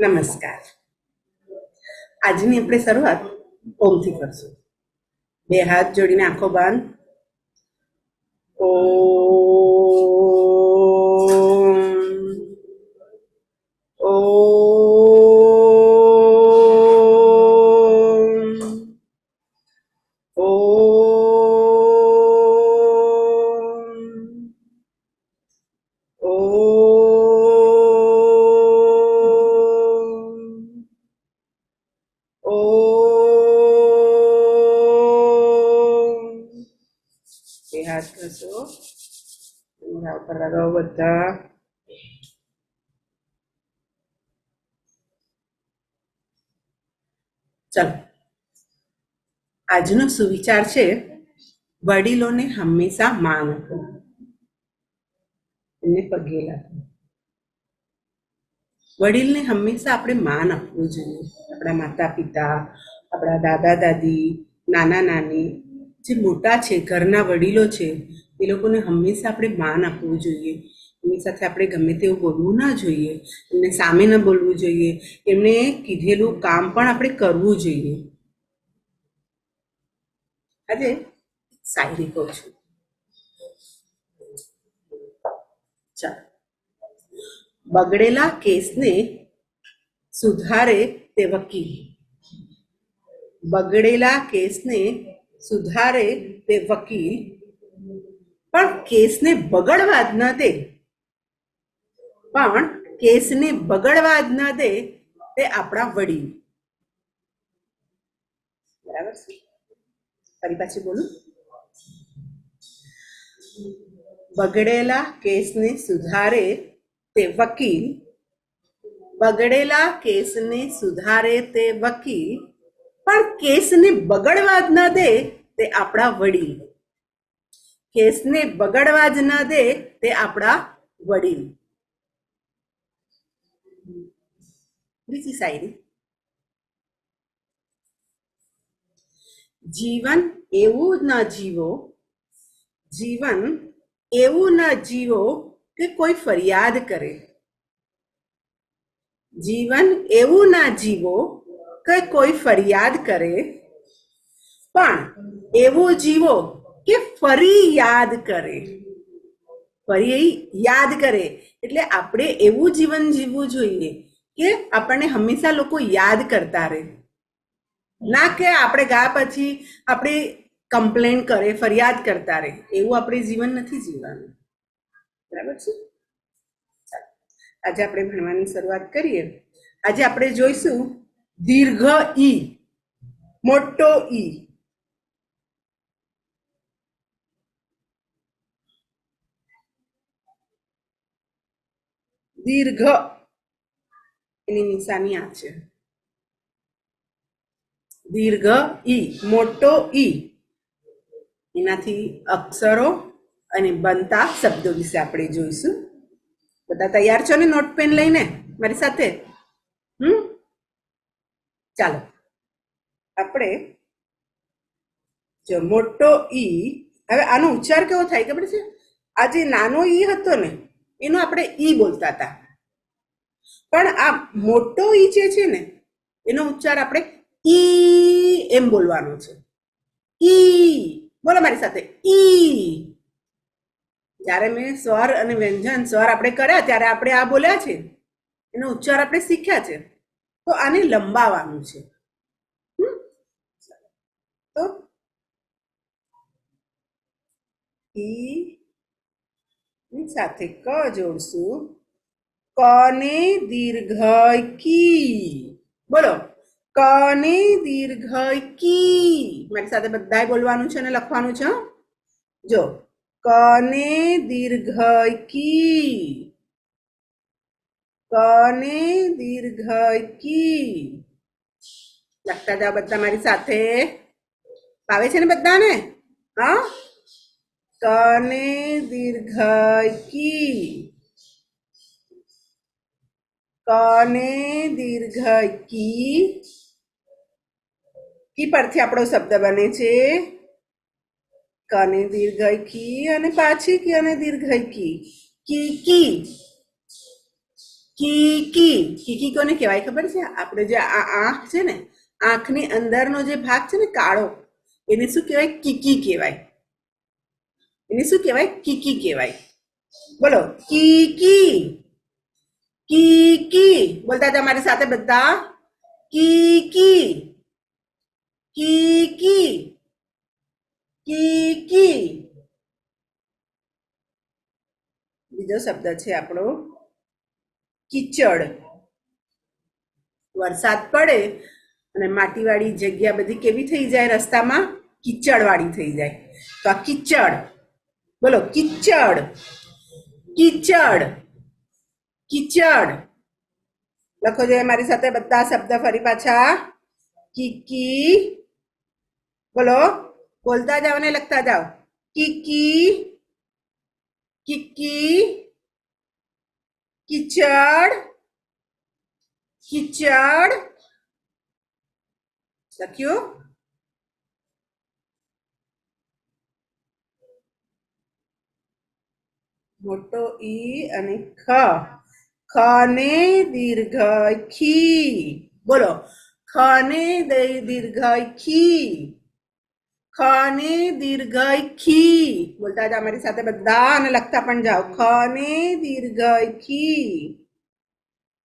નમસ્કાર. આજની આપણે શરૂઆત ઓમથી કરશું. બે હાથ જોડીને આંખો બંધ. ઓમ મોઢા બધા. ચાલો. આજનો સુવિચાર છે, વડીલોને હંમેશા માન આપો. એમને પગે લાગો. વડીલને હંમેશા આપણે માન આપવું જોઈએ. આપણા માતા પિતા આપણા દાદા દાદી નાના નાની જે મોટા છે, ઘરના વડીલો છે એ લોકોને હંમેશા આપણે માન આપવું જોઈએ. એમની સાથે આપણે ગમે તેવું બોલવું ના જોઈએ. એમને સામે ન બોલવું જોઈએ. એમને કીધેલું કામ પણ આપણે કરવું જોઈએ. આજે શાયરી કહું છું. ચાલો. બગડેલા કેસને સુધારે તે વકીલ. બગડેલા કેસને સુધારે તે વકીલ. પણ કેસને બગડવા જ ન દે. પણ કેસને બગડવા જ ન દે તે આપણા વડીલ. બરાબર ફરી પાછી બોલું. બગડેલા કેસને સુધારે તે વકીલ. બગડેલા કેસને સુધારે તે વકીલ. પણ કેસને બગડવા જ ન દે તે આપણા વડીલ. કેસને બગડવા જ ન દે તે આપણા વડીલ. બીજી શાયરી જીવન એવું ન જીવો, જીવન એવું ન જીવો કે કોઈ ફરિયાદ કરે. જીવન એવું ના જીવો કે કોઈ ફરિયાદ કરે. પણ એવું જીવો કે ફરી યાદ કરે. ફરી યાદ કરે. એટલે આપણે એવું જીવન જીવવું જોઈએ કે આપણને હંમેશા લોકો યાદ કરતા રહે. ના કે આપણે ગયા પછી આપણે કમ્પ્લેન કરે, ફરિયાદ કરતા રહે. એવું આપણે જીવન નથી જીવવાનું. બરાબર છે? આજે આપણે ભણવાની શરૂઆત કરીએ. આજે આપણે જોઈશું દીર્ઘ ઈ, મોટો ઈ. દીર્ઘ એની નિશાની આ છે દીર્ઘ ઈ મોટો ઈ એનાથી અક્ષરો અને બનતા શબ્દો વિશે આપણે જોઈશું બધા તૈયાર છો ને નોટ પેન લઈને મારી સાથે હમ ચાલો આપણે જો મોટો ઈ હવે આનો ઉચ્ચાર કેવો થાય ખબર છે આ જે નાનો ઈ હતો ને એનો આપણે ઈ બોલતા હતા. પણ આ મોટો ઈ જે છે ને, એનો ઉચ્ચાર આપણે ઈ એમ બોલવાનો છે. ઈ, બોલો મારી સાથે, ઈ. જ્યારે મેં સ્વર અને વ્યંજન સ્વર આપણે કર્યા, ત્યારે આપણે આ બોલ્યા છે. એનો ઉચ્ચાર આપણે શીખ્યા છે. તો આને લંબાવાનું છે? તો ઈ સાથે ક જોડશું? કને દીર્ઘ કી. બોલો. કને દીર્ઘ કી. મારી સાથે બધાય બોલવાનું છે અને લખવાનું છે જો. કને દીર્ઘ કી. કને દીર્ઘ કી. લખતા જાઓ બધા મારી સાથે. આવે છે ને બધાને? હા? કને દીર્ઘાય કી કને દીર્ઘ કી કી પરથી આપણો શબ્દ બને છે, કને દીર્ઘ કી અને પાછી કી? અને દીર્ઘ કી કી. કી કીકી કીકી કોને કહેવાય ખબર છે? આપણે જે આ આંખ છે ને, આંખની અંદરનો જે ભાગ છે ને કાળો, એને શું કહેવાય? કીકી કહેવાય. એને શું કહેવાય? કીકી કહેવાય. બોલો. કીકી. કીકી. બોલતા તમારી સાથે બધા. કીકી. કીકી. કીકી. બીજો શબ્દ છે આપણો કીચડ. વરસાદ પડે અને માટીવાળી જગ્યા બધી કેવી થઈ જાય? રસ્તામાં કીચડવાળી થઈ જાય. તો આ કીચડ બોલો કીચડ કીચડ કીચડ લખો જોઈએ મારી સાથે બધા શબ્દ ફરી પાછા કીકી બોલો બોલતા જાઓ ને લખતા જાઓ કીકી કીકી કીચડ કીચડ લખ્યું મોટો ઈ અને ખ ખ ને દીર્ઘ ખી બોલો ખ ને દઈ દીર્ઘ ખી ખ ને દીર્ઘ ખી બોલતા જાઓ મારી સાથે બધા અને લખતા પણ જાઓ ખ ને દીર્ઘ ખી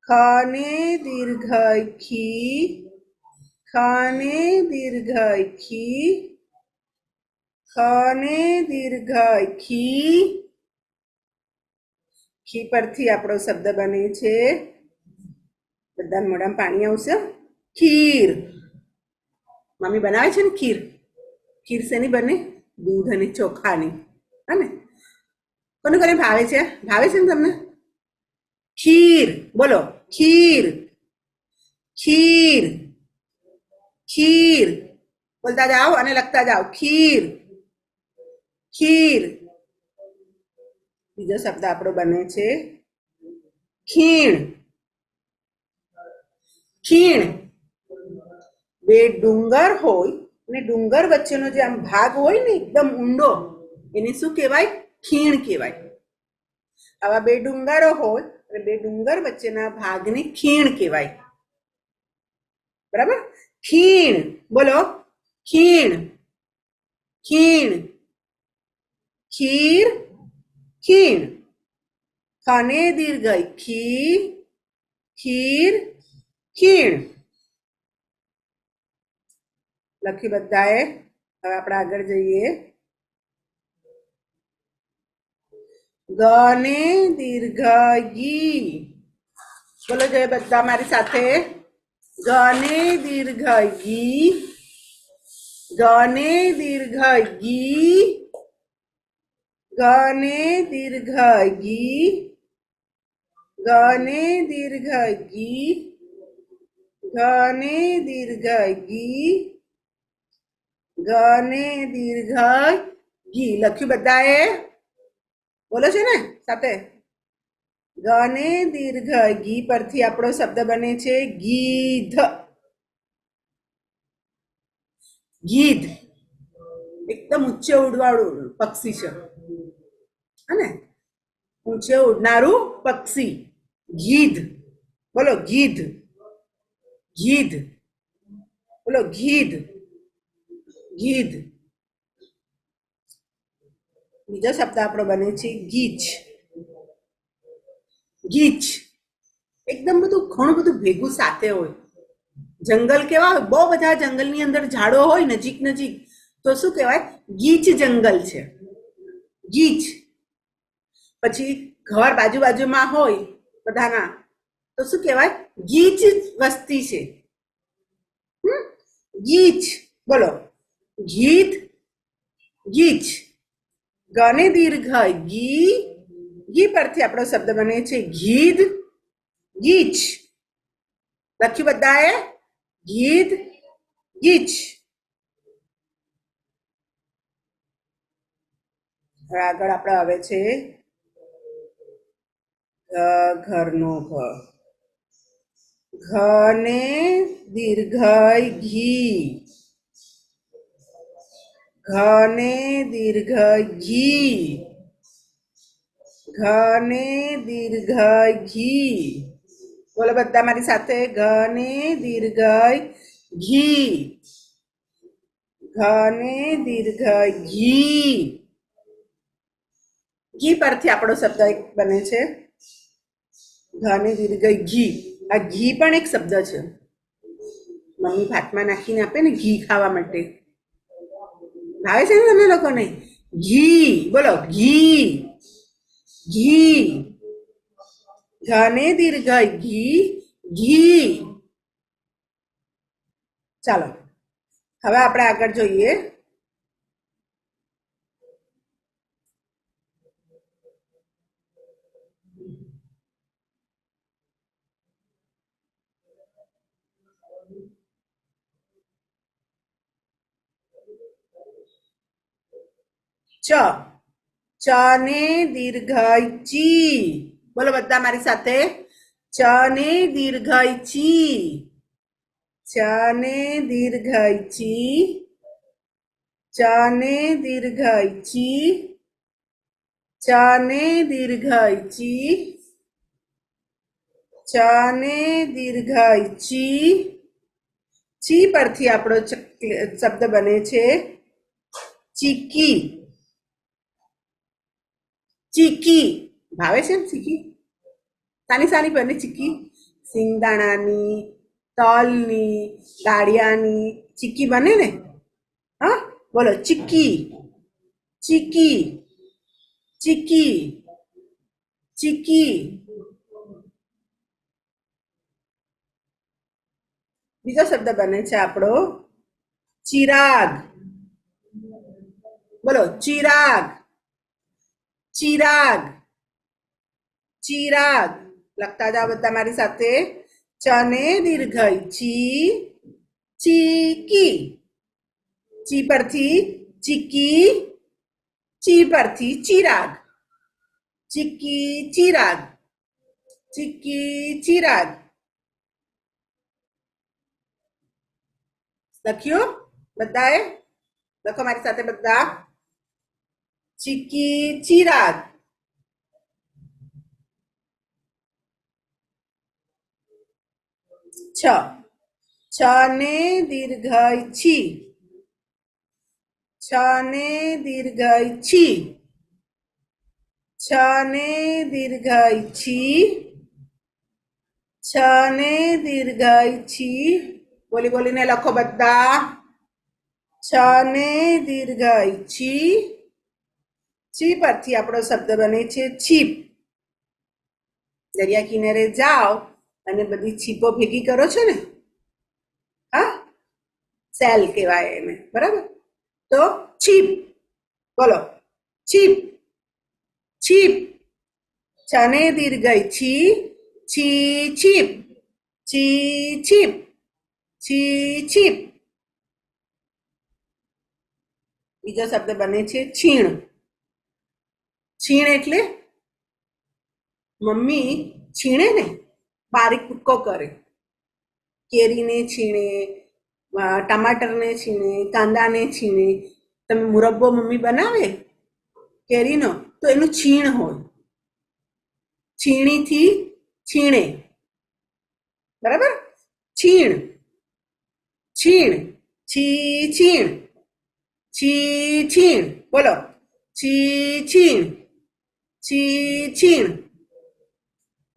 ખ ને દીર્ઘ ખી ખ ને દીર્ઘ ખી ખ ને દીર્ઘ ખી ખી પરથી આપણો શબ્દ બને છે. બધા મોઢામાં પાણી આવશે. ખીર. મમ્મી બનાવે છે ને ખીર? ખીર શેની બને? દૂધ અને ચોખાની. હા કોને કોને ભાવે છે? ભાવે છે ને તમને? ખીર. બોલો. ખીર. ખીર. ખીર. બોલતા જાઓ અને લખતા જાઓ. ખીર. ખીર. બીજો શબ્દ આપણો બને છે ખીણ. ખીણ. બે ડુંગર હોય અને ડુંગર વચ્ચેનો જે આમ ભાગ હોય ને એકદમ ઊંડો, એને શું કહેવાય? ખીણ કહેવાય. આવા બે ડુંગરો હોય અને બે ડુંગર વચ્ચેના ભાગને ખીણ કહેવાય. બરાબર? ખીણ. બોલો. ખીણ. ખીણ. ખીર ખીણ ખાને દીર્ઘ ખી ખીર ખીણ લખ્યું બધાએ હવે આપણે આગળ જઈએ ગને દીર્ઘ ગી બોલો જોઈએ બધા મારી સાથે ગને દીર્ઘ ગી ગને દીર્ઘ ગી ગને દીર્ઘ ગી ગને દીર્ઘ ગી ગને દીર્ઘ ગી ગને દીર્ઘ ગી લખ્યું બધાએ બોલો છે ને, સાથે? ગને દીર્ઘ ગી પરથી આપણો શબ્દ બને છે ગીધ. ગીધ. એકદમ ઉચ્ચ ઉડવાળું પક્ષી છે. હે ઊંચે ઉડનારું પક્ષી. ગીધ. બોલો, ગીધ. ગીધ. બોલો, ગીધ. ગીધ. બીજો શબ્દ આપણો બને છે ગીચ. ગીચ. એકદમ બધું, ઘણું બધું ભેગું સાથે હોય. જંગલ કેવા હોય? બહુ બધા જંગલની અંદર ઝાડો હોય નજીક નજીક. તો શું કહેવાય? ગીચ જંગલ છે. ગીચ. પછી ઘર બાજુ બાજુમાં હોય બધાના, તો શું કહેવાય? ગીચ વસ્તી છે. હમ? ગીચ. બોલો. ગીત, ગીચ. ગને દીર્ઘ ગી ગી પરથી આપણો શબ્દ બને છે ગીધ, ગીચ. લખ્યું બધાએ? ગીધ, ગીચ. હવે આગળ આપણે આવે છે ઘ ઘરનો ઘ. ઘને દીર્ઘ ઘી. ઘને દીર્ઘ ઘી. ઘને દીર્ઘ ઘી. બોલો બધા મારી સાથે. ઘને દીર્ઘ ઘી. ઘને દીર્ઘ ઘી. ઘી પરથી આપણો શબ્દ એક બને છે. ઘને દીર્ઘ ઘી. આ ઘી પણ એક શબ્દ છે. મમ્મી ભાતમાં નાખીને આપે ને ઘી ખાવા માટે. ભાવે છે ને તમે લોકોને? ઘી. બોલો, ઘી. ઘી. ઘને દીર્ઘ ઘી. ઘી. ચાલો, હવે આપણે આગળ જોઈએ. ચ ચ ને દીર્ઘ ચી બોલો બધા મારી સાથે ચ ને દીર્ઘ ચી ચ ને દીર્ઘ ચી ચ ને દીર્ઘ ચી ચ ને દીર્ઘ ચી ચ ને દીર્ઘ ચી ચી પરથી આપણો શબ્દ બને છે ચીકી. ચીકી. ભાવે છે ને ચીકી? સાની સાની બને ચીકી? સિંગદાણાની, તલની દાળિયાની ચીકી બને ને? હા? બોલો, ચીકી. ચીકી. ચીકી. ચીકી. બીજો શબ્દ બને છે આપણો ચિરાગ. બોલો, ચિરાગ. ચિરાગ. ચિરાગ. લખતા જાઓ બધા મારી સાથે. ચને દીર્ઘ ચી ચીકી ચી પરથી ચીકી ચી પરથી ચિરાગ. ચીકી ચિરાગ. ચીકી ચિરાગ. લખ્યું બધાએ લખો મારી સાથે બધા ચીકી ચિરાગ છ છ ને દીર્ઘ છી છ ને દીર્ઘ છી છ ને દીર્ઘ છી છ ને દીર્ઘ છી બોલી બોલીને લખો બધા. છ ને દીર્ઘ છી છી પરથી આપણો શબ્દ બને છે છીપ. દરિયા કિનારે જાઓ અને બધી છીપો ભેગી કરો છો ને? હા? સેલ કહેવાય એને. બરાબર? તો છીપ. બોલો. છીપ. છીપ. છને દીર્ઘ છી છી છીપ. છી છીપ. છી, છીપ. બીજો શબ્દ બને છે છીણ. છીણ એટલે મમ્મી છીણે ને, બારીક કૂટકો કરે. કેરીને છીણે ટમાટરને છીણે, કાંદાને છીણે. તમે મુરબ્બો મમ્મી બનાવે કેરીનો, તો એનું છીણ હોય. છીણીથી છીણે. બરાબર? છીણ. છીણ છી છીણ છી છીણ બોલો છી છીણ છી છીણ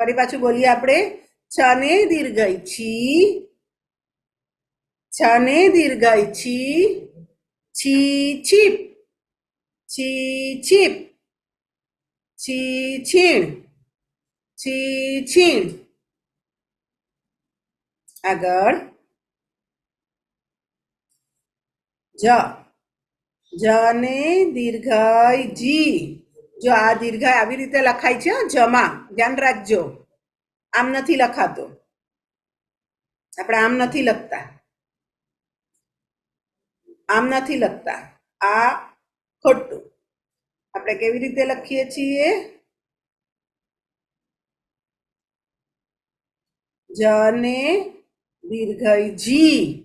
ફરી પાછું બોલીએ આપણે છ ને દીર્ઘ છી છ ને દીર્ઘ છી છી છીપ છી છીપ છી છીણ છી છીણ આગળ જ જ ને દીર્ઘ જી જો આ દીર્ઘાય આવી રીતે લખાય છે જમા, ધ્યાન રાખજો. આમ નથી લખાતો. આપણે આમ નથી લખતા. આમ નથી લખતા. આ ખોટું. આપણે કેવી રીતે લખીએ છીએ? જને દીર્ઘય જી.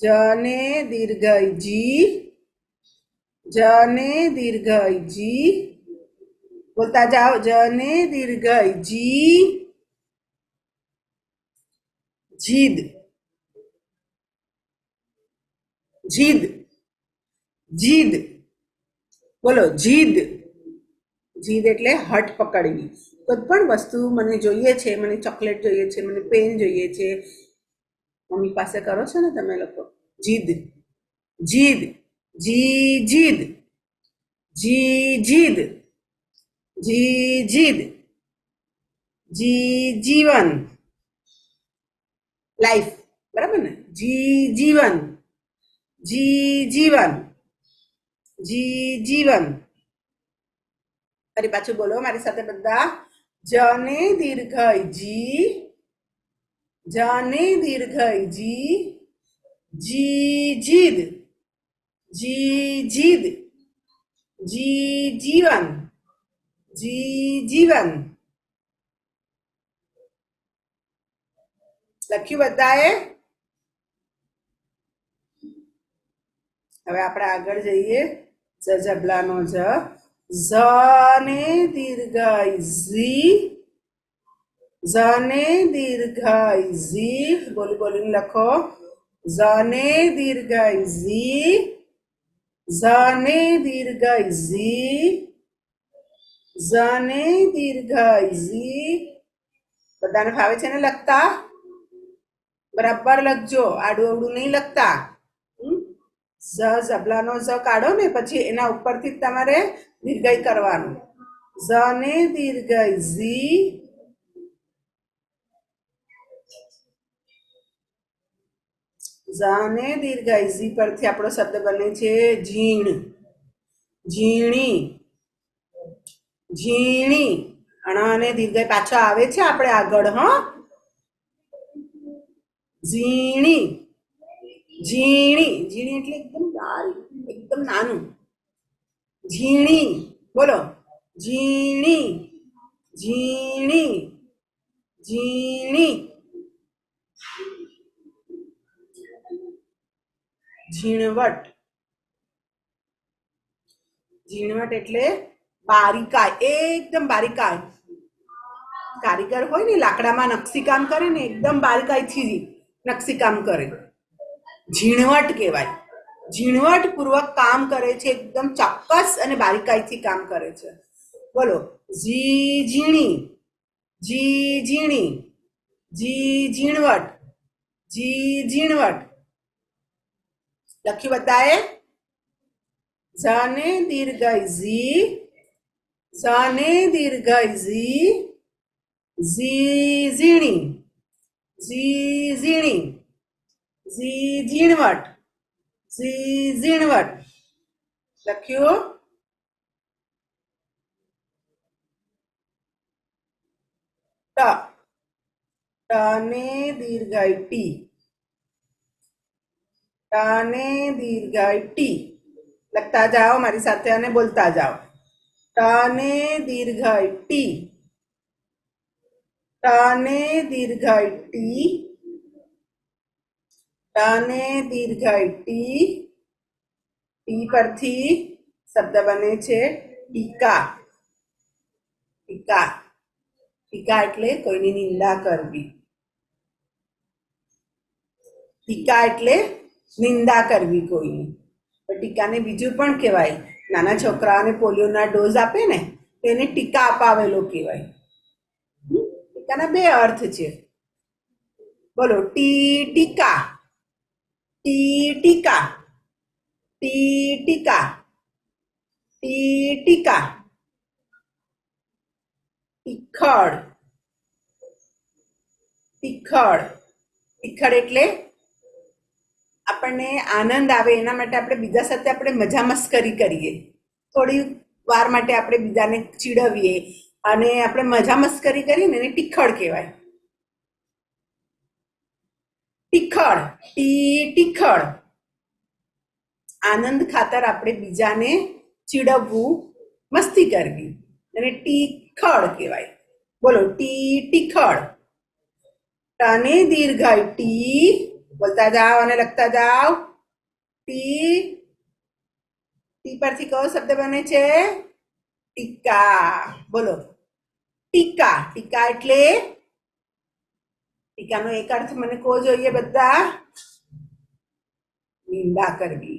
જને દીર્ઘ જી જને દીર્ઘ જી બોલતા જાઓ જને દીર્ઘ જી જીદ જીદ જીદ બોલો જીદ જીદ એટલે હટ પકડવી. કોઈ પણ વસ્તુ મને જોઈએ છે, મને ચોકલેટ જોઈએ છે, મને પેન જોઈએ છે મમ્મી પાસે કરો છો ને તમે લોકો? જીદ. જીદ. જી જીદ જી જીદ જી જીદ જી જીવન લાઈફ બરાબર ને? જી જીવન જી જીવન જી જીવન ફરી પાછું બોલો મારી સાથે બધા. જને દીર્ઘ જી. જને દીર્ઘય જી જી જીદ જી જીદ જી જીવન જી જીવન લખ્યું બધાએ હવે આપણે આગળ જઈએ. જ જબલાનો જ ઝ. ને દીર્ઘ ઝી. ઝને દીર્ઘ ઝી બોલી બોલીને લખો ઝને દીર્ઘ ઝી ઝને દીર્ઘ ઝી ઝને દીર્ઘ ઝી બધાને ફાવે છે ને લખતા? બરાબર લખજો. આડું અવડું નહીં લખતા? ઝ, ઝબલાનો ઝ કાઢો ને, પછી એના ઉપરથી જ તમારે દીર્ઘય કરવાનું. ઝ ને દીર્ઘય ઝી ઝ ને દીર્ઘય ઝી પરથી આપણો શબ્દ બને છે ઝીણ. ઝીણી. ઝીણી. અણા અને દીર્ઘય પાછો આવે છે આપણે આગળ, હ. ઝીણી. ઝીણી. ઝીણી એટલે એકદમ લાલ એકદમ નાનું. ઝીણી. બોલો. ઝીણી. ઝીણી. ઝીણી. ઝીણવટ. ઝીણવટ એટલે બારીકાઈ, એકદમ બારીકાઈ. કારીગર હોય ને, લાકડામાં નકશીકામ કરે ને, એકદમ બારીકાઈથી નકશીકામ કરે. ઝીણવટ કહેવાય. ઝીણવટ પૂર્વક કામ કરે છે, એકદમ ચોક્કસ અને બારીકાઈથી કામ કરે છે. બોલો જી ઝીણી જી ઝીણી જી ઝીણવટ જી ઝીણવટ લખ્યું બધાએ ઝને દીર્ઘ ઝી ઝને દીર્ઘ ઝી ઝી ઝીણી ઝી ઝીણી ઝી ઝીણવટ ઝી ઝીણવટ લખ્યું ટ ટને ટી દીર્ઘાય ટી લખતા જાઓ મારી સાથે અને બોલતા જાઓ તને દીર્ઘાય ટી ટને દીર્ઘાય ટી ટને દીર્ઘાય ટી ટી પરથી શબ્દ બને છે ટીકા ટીકા ટીકા એટલે કોઈની નિંદા કરવી ટીકા એટલે નિંદા કરવી કોઈની ટીકાને બીજું પણ કહેવાય. નાના છોકરાઓને પોલિયોના ડોઝ આપે ને તેને ટીકા અપાવેલો કહેવાય. ટીકાના બે અર્થ છે. બોલો ટી ટીકા ટી ટીકા ટી ટીકા ટી ટીકા તીખડ તીખડ તીખડ એટલે આપણને આનંદ આવે, એના માટે આપણે બીજા સાથે આપણે મજા મસ્કરી કરીએ. થોડી વાર માટે આપણે બીજાને ચીડવીએ અને આપણે મજા મસ્કરી કરીએ ને ટીખળ કહેવાય. ટીખળ, ટી, ટીખળ. આનંદ ખાતર આપણે બીજાને ચીડવવું મસ્તી કરવી. અને ટીખળ કહેવાય. બોલો, ટી, ટીખળ. ટને દીર્ઘાય, ટી બોલતા જાઓ અને લખતા જાઓ ટી ટી પરથી કયો શબ્દ બને છે ટીકા બોલો ટીકા ટીકા એટલે ટીકાનો એક અર્થ મને કહો જોઈએ બધા નિંદા કરવી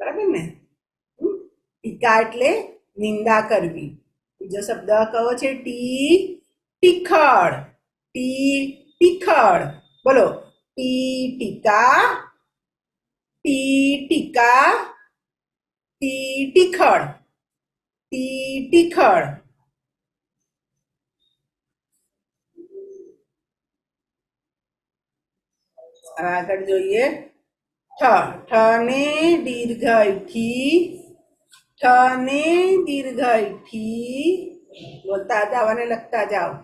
બરાબર ને હમ? ટીકા એટલે નિંદા કરવી બીજો શબ્દ કયો છે ટી ટીખળ ટી ટીખળ બોલો ટી ટીકા ટી ટીકા ટી ટીખળ ટી ટીખળ હવે આગળ જોઈએ ઠ ઠ ને દીર્ઘ ઠી ઠ ને દીર્ઘ ઠી બોલતા જાઓ અને લખતા જાઓ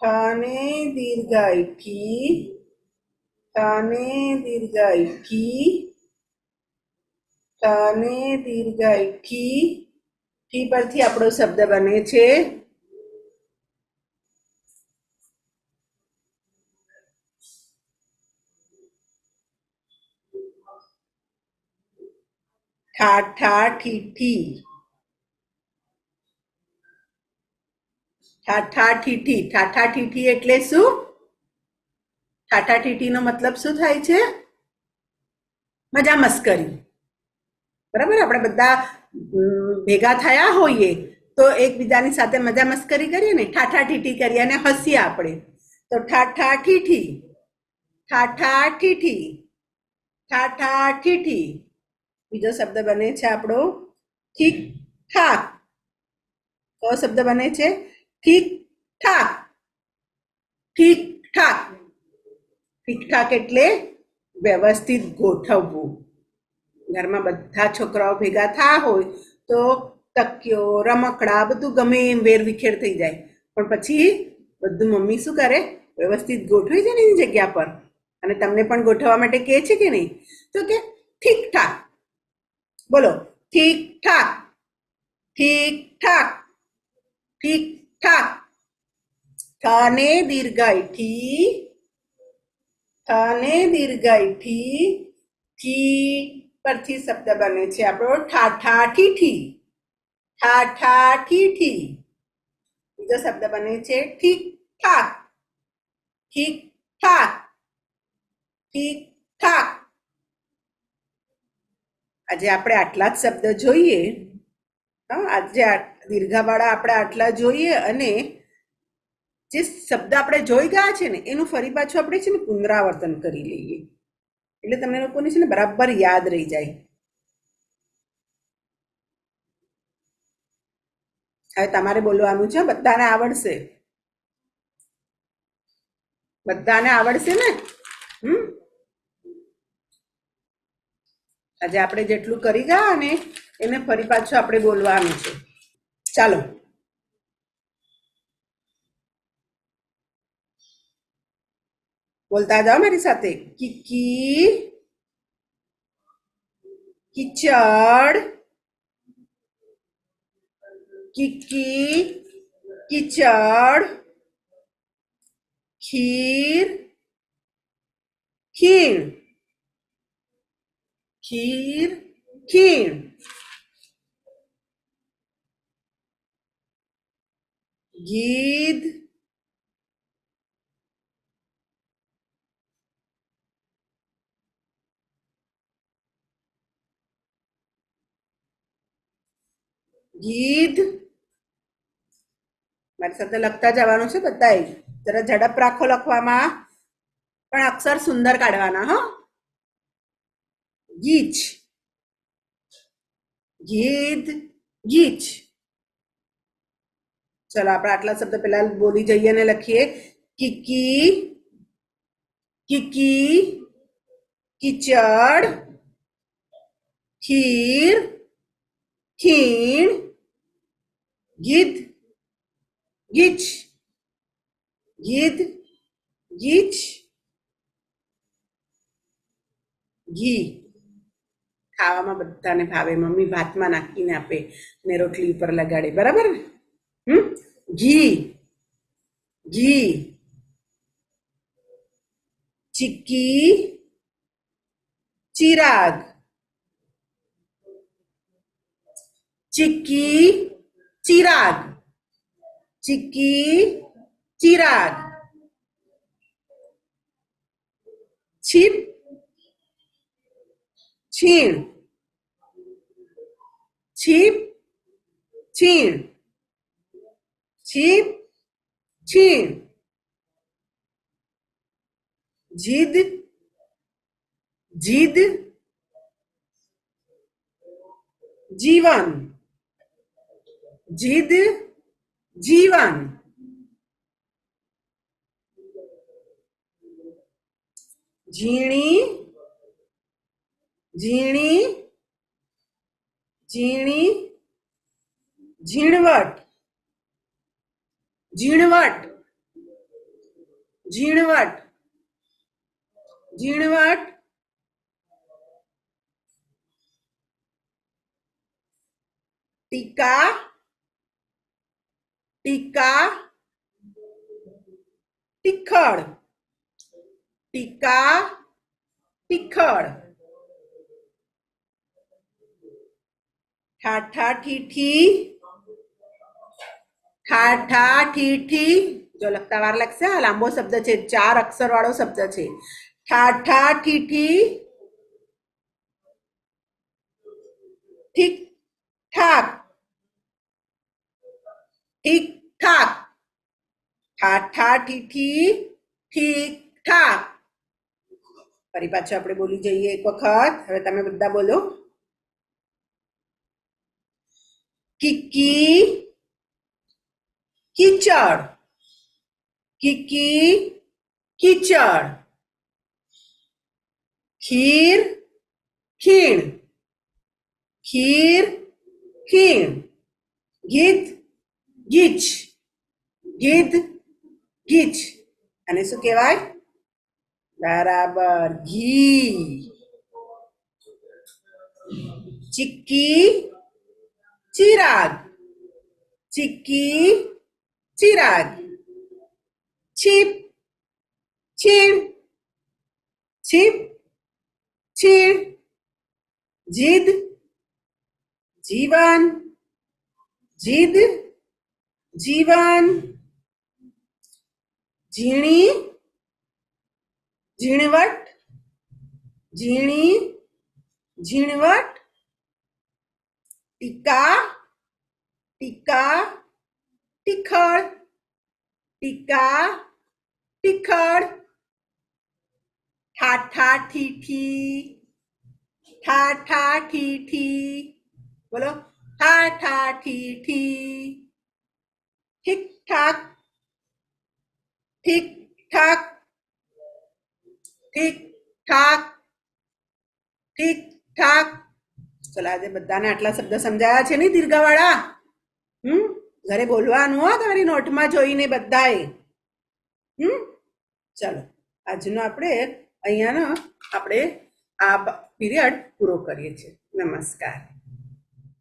ઠ ને દીર્ઘ ઠી ઠ ને દીર્ઘ ઠી ઠ ને દીર્ઘ ઠી ઠી પરથી આપણો શબ્દ બને છે. ઠાઠા ઠીઠી ઠાઠા ઠીઠી ઠાઠા ઠીઠી એટલે શું? ઠાઠા ઠીઠીનો મતલબ શું થાય છે? મજા મસ્કરી. બરાબર? આપણે બધા ભેગા થયા હોઈએ તો એકબીજાની સાથે મજા મસ્કરી કરીએ ને? ઠાઠા ઠીઠી કરીએ અને હસીએ આપણે. તો ઠાઠા ઠીઠી ઠાઠા ઠીઠી ઠાઠા ઠીઠી. બીજો શબ્દ બને છે આપણો ઠીક ઠાક કયો શબ્દ બને છે? ઠીક ઠાક ઠીક ઠાક ઠીક ઠાક એટલે વ્યવસ્થિત ગોઠવવું. ઘરમાં બધા છોકરાઓ ભેગા થયા હોય તો તકિયો, રમકડા બધું ગમે એમ વેર વિખેર થઈ જાય. પણ પછી બધું મમ્મી શું કરે? વ્યવસ્થિત ગોઠવી છે ને એની જગ્યા પર. અને તમને પણ ગોઠવવા માટે કહે છે કે નહીં? તો કે ઠીક ઠાક બોલો ઠીક ઠાક ઠીક ઠાક ઠીક ઠાક ઠને દીર્ઘાઈ ઠી ઠને દીર્ઘાઈ ઠી ઠી પરથી શબ્દ બને છે. આપણો ઠાઠા ઠીઠી ઠાઠા ઠીઠી બીજો શબ્દ બને છે ઠીક ઠાક ઠીક ઠાક ઠીક ઠાક આજે આપણે આટલા જ શબ્દ જોઈએ. હા, આજે દીર્ઘાવાળા આપણે આટલા જોઈએ અને જે શબ્દ આપણે જોઈ ગયા છે ને, એનું ફરી પાછું આપણે છે ને પુનરાવર્તન કરી લઈએ. એટલે તમને લોકોને છે ને બરાબર યાદ રહી જાય. હવે તમારે બોલવાનું છે, બધાને આવડશે. બધાને આવડશે ને? હમ? આજે આપણે જેટલું કરી ગયા ને એને ફરી પાછું આપણે બોલવાનું છે. ચાલો. બોલતા જાઓ મારી સાથે. કિકી કિચડ. કિકી કિચડ. ખીર. ખીણ. ખીર. ખીણ. ગીધ. ગીધ મારી સાથે લખતા જવાનું છે બધાએ જરા ઝડપ રાખો લખવામાં. પણ અક્ષર સુંદર કાઢવાના, હા. ગીચ. ગીધ ગીચ. ચલો, આપણે આટલા શબ્દ પેલા બોલી જઈએ અને લખીએ. કિકી કિકી કિચડ, ખીર, ખીણ ગીધ ગીચ ગીધ ગીચ ઘી ખાવામાં બધાને ભાવે મમ્મી ભાતમાં નાખીને આપે ને રોટલી ઉપર લગાડે બરાબર ને હમ ઘી ઘી ચીક્કી ચિરાગ ચીક્કી ચિરાગ ચીક્કી ચિરાગ છીપ છીણ છીપ છીણ છીપ છીણ જીદ જીદ જીવન જીદ જીવન ઝીણી ઝીણી ઝીણી ઝીણવટ ઝીણવટ ઝીણવટ ઝીણવટ ટીકા ટીકા, ટીખળ. ટીકા, ટીખળ. ઠાઠા, ઠીઠી. ઠાઠા, ઠીઠી. જો લખતા વાર લાગશે આ લાંબો શબ્દ છે. ચાર અક્ષર વાળો શબ્દ છે. ઠાઠા, ઠીઠી. ઠીક, ઠાક. ઠીક ઠાક ઠાઠા ઠીઠી ઠીક ઠાક ફરી પાછું આપણે બોલી જઈએ એક વખત. હવે તમે બધા બોલો. કિકી કીચડ. કિકી કીચડ. ખીર, ખીણ. ખીર, ખીણ. ગીત, ગીચ. ગીત ગીચ અને શું કહેવાય બરાબર ઘી ચિક્કી ચિરાગ ચિક્કી ચિરાગ છીપ છીણ છીપ છીણ જીદ જીવન જીદ જીવન ઝીણી ઝીણવટ ઝીણી ઝીણવટ ટીકા ટીકા ટીખળ ટીકા ટીખળ ઠાઠા ઠીઠી ઠાઠા ઠીઠી બોલો ઠાઠા ઠીઠી ઠીક ઠાક ઠીક ઠાક ઠીક ઠાક ઠીક ઠાક ચલો, આજે બધાને આટલા શબ્દ સમજાયા છે નહીં દીર્ઘવાળા? હમ? ઘરે બોલવાનું હો તમારી નોટમાં જોઈને બધાએ. હમ? ચલો, આજનો આપણે અહીંયાનો આપણે આ પીરિયડ પૂરો કરીએ છીએ. નમસ્કાર.